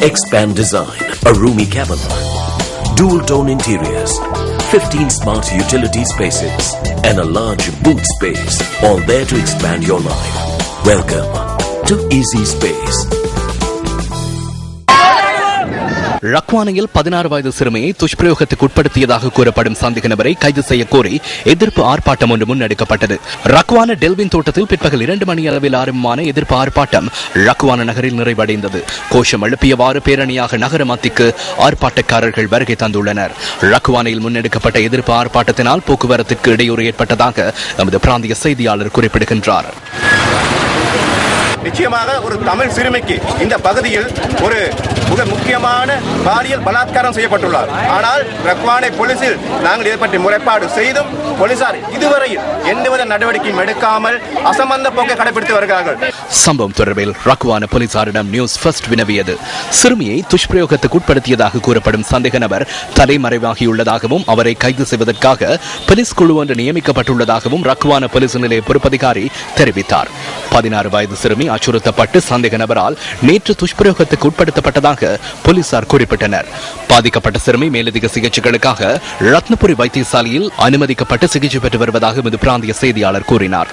Expand design, a roomy cabin, dual tone interiors, 15 smart utility spaces, and a large boot space, all there to expand your life. Welcome to Easy Space. ரக்வானையில் பதினாறு வயது சிறுமியை துஷ்பிரயோகத்துக்கு உட்படுத்தியதாக கூறப்படும் சந்தேக நபரை கைது செய்ய கோரி எதிர்ப்பு ஆர்ப்பாட்டம் ஒன்று முன்னெடுக்கப்பட்டது. ரக்வான டெல்வின் தோட்டத்தில் பிற்பகல் இரண்டு மணி அளவில் ஆரம்பமான எதிர்ப்பு ஆர்ப்பாட்டம் ரக்வான நகரில் நிறைவடைந்தது. கோஷம் எழுப்பியவாறு பேரணியாக நகர மத்திக்கு ஆர்ப்பாட்டக்காரர்கள் வருகை தந்துள்ளனர். ரக்வானையில் முன்னெடுக்கப்பட்ட எதிர்ப்பு ஆர்ப்பாட்டத்தினால் போக்குவரத்துக்கு இடையூறு ஏற்பட்டதாக நமது பிராந்திய செய்தியாளர் குறிப்பிடுகின்றார். நிச்சயமாக ஒரு தமிழ் சிறுமிக்கு இந்த பகுதியில் ஒரு மிக பாலியல் பலாத்காரம் செய்யப்பட்டுள்ளார். ஆனால் ரக்வானை போலீசில் நாங்கள் இதை பற்றி முறைப்பாடு செய்தும் போலீசார் இதுவரையில் எந்தவித நடவடிக்கையும் எடுக்காமல் அசம்பந்த போக்கை கடைபிடித்து வருகிறார்கள். சம்பவம் தொடர்பில் ரக்வான போலீசாரிடம் நியூஸ் ஃபர்ஸ்ட் வினவியது. சிறுமியை துஷ்பிரயோகத்துக்கு உட்படுத்தியதாக கூறப்படும் சந்தேக நபர் தலைமறைவாகியுள்ளதாகவும் அவரை கைது செய்வதற்காக போலீஸ் குழு ஒன்று நியமிக்கப்பட்டுள்ளதாகவும் ரக்வான போலீஸ் நிலைய பொறுப்பதிகாரி தெரிவித்தார். பதினாறு வயது சிறுமி அச்சுறுத்தப்பட்டு சந்தேக நபரால் நேற்று துஷ்பிரயோகத்துக்கு உட்படுத்தப்பட்டதாக போலீசார் குறிப்பிட்டனர். பாதிக்கப்பட்ட சிறுமி மேலதிக சிகிச்சைகளுக்காக ரத்னபுரி வைத்தியசாலையில் அனுமதிக்கப்பட்டு சிகிச்சை பெற்று வருவதாக எமது பிராந்திய செய்தியாளர் கூறினார்.